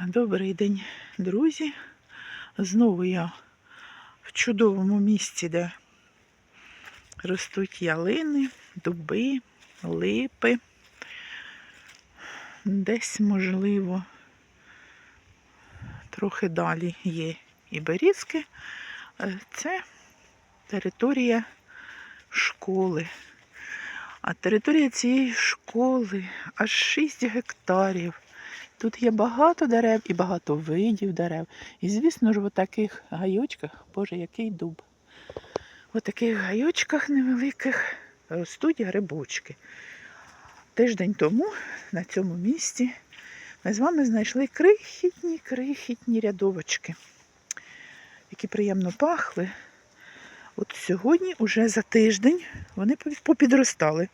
Добрий день, друзі. Знову я в чудовому місці, де ростуть ялини, дуби, липи. Десь, можливо, трохи далі є і берізки. Е, Це територія школи. А територія цієї школи аж 6 гектарів. Тут є багато дерев і багато видів дерев. І, звісно ж, в таких гайочках, боже, який дуб. В таких гайочках невеликих ростуть грибочки. Тиждень тому на цьому місці ми з вами знайшли крихітні, крихітні рядовочки, які приємно пахли. От сьогодні, уже за тиждень, вони попідростали.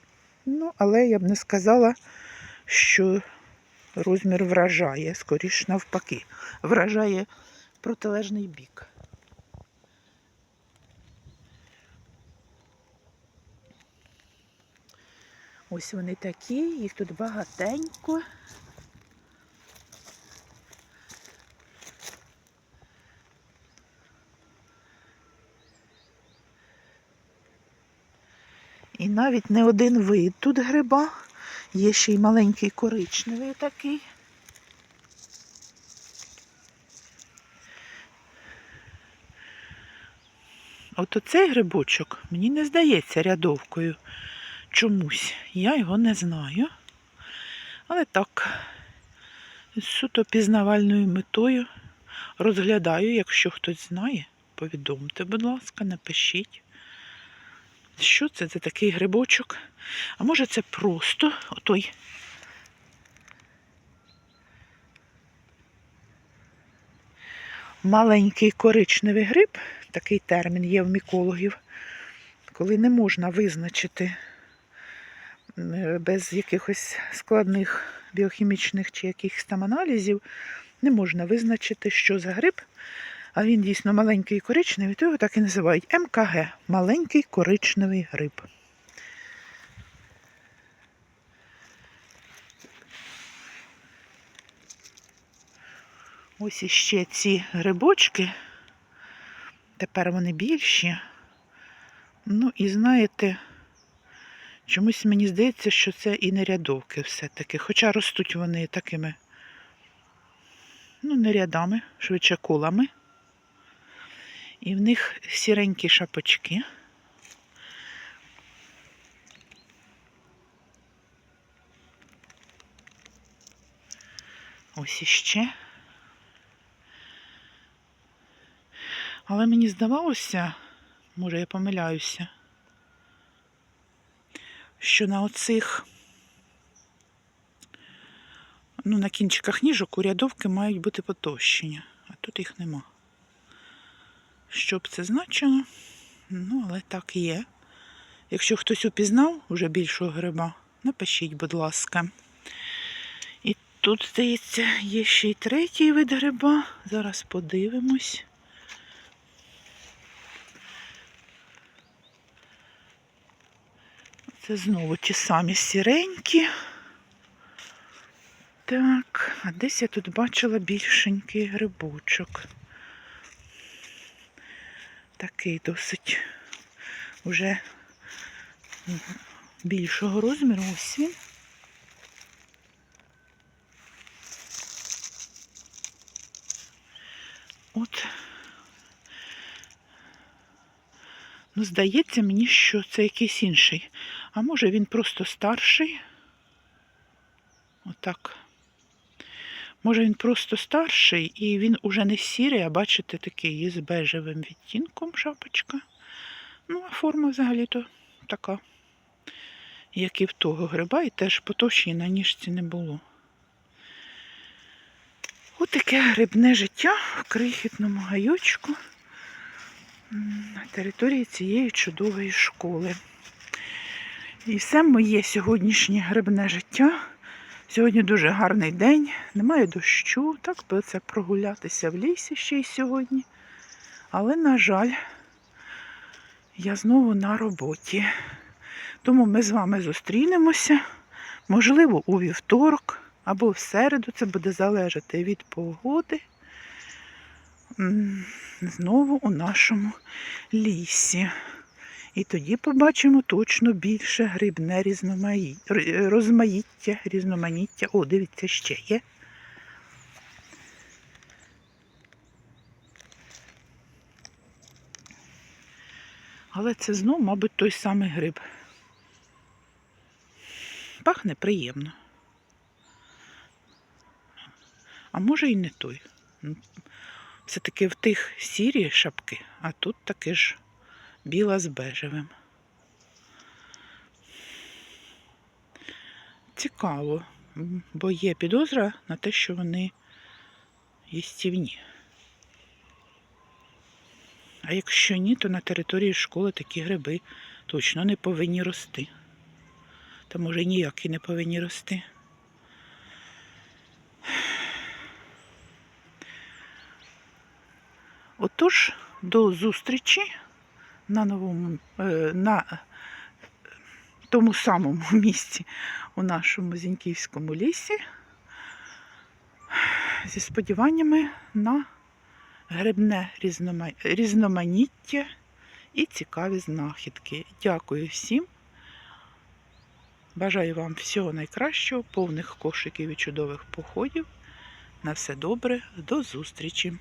Ну, але я б не сказала, що розмір вражає, скоріш навпаки. Вражає протилежний бік. Ось вони такі, їх тут багатенько. І навіть не один вид тут гриба. Є ще й маленький коричневий такий. От оцей грибочок мені не здається рядовкою чомусь. Я його не знаю. Але так, з суто пізнавальною метою розглядаю, якщо хтось знає, повідомте, будь ласка, напишіть. Що це за такий грибочок? А може це просто отой маленький коричневий гриб, такий термін є в мікологів, коли не можна визначити е, без якихось складних біохімічних чи якихось там аналізів, не можна визначити, що за гриб. А він дійсно маленький і коричневий, то його так і називають МКГ маленький коричневий гриб. Ось іще ці грибочки. Тепер вони більші. Ну і знаєте, чомусь мені здається, що це і не рядовки все-таки. Хоча ростуть вони такими, ну, не рядами, швидше колами. І в них сіренькі шапочки. Ось іще. Але мені здавалося, може я помиляюся, що на оцих, ну, на кінчиках ніжок у рядовки мають бути потовщення, а тут їх нема. Що б це значило? Ну, але так є. Якщо хтось упізнав уже більшого гриба, напишіть, будь ласка. І тут, здається, є ще й третій вид гриба. Зараз подивимось. Це знову ті самі сіренькі. Так, а десь я тут бачила більшенький грибочок. Такий досить уже більшого розміру. Ось він. От. Ну, здається мені, що це якийсь інший. А може він просто старший. Отак. Може він просто старший і він уже не сірий, а бачите, такий з бежевим відтінком шапочка. Ну, а форма взагалі-то така, як і в того гриба, і теж потовщені на ніжці не було. Отаке грибне життя в крихітному гайочку на території цієї чудової школи. І все моє сьогоднішнє грибне життя. Сьогодні дуже гарний день, немає дощу, так це прогулятися в лісі ще й сьогодні. Але, на жаль, я знову на роботі. Тому ми з вами зустрінемося, можливо, у вівторок, або в середу. Це буде залежати від погоди. Знову у нашому лісі. І тоді побачимо точно більше грибне різномаї... розмаїття, різноманіття. О, дивіться, ще є. Але це знов, мабуть, той самий гриб. Пахне приємно. А може і не той. Все-таки в тих сірі шапки, а тут таки ж біла з бежевим. Цікаво, бо є підозра на те, що вони їстівні. А якщо ні, то на території школи такі гриби точно не повинні рости. Та може ніяк і не повинні рости. Отож, до зустрічі на новому, е, на тому самому місці у нашому Зіньківському лісі зі сподіваннями на грибне різноманіття і цікаві знахідки. Дякую всім. Бажаю вам всього найкращого, повних кошиків і чудових походів. На все добре, до зустрічі!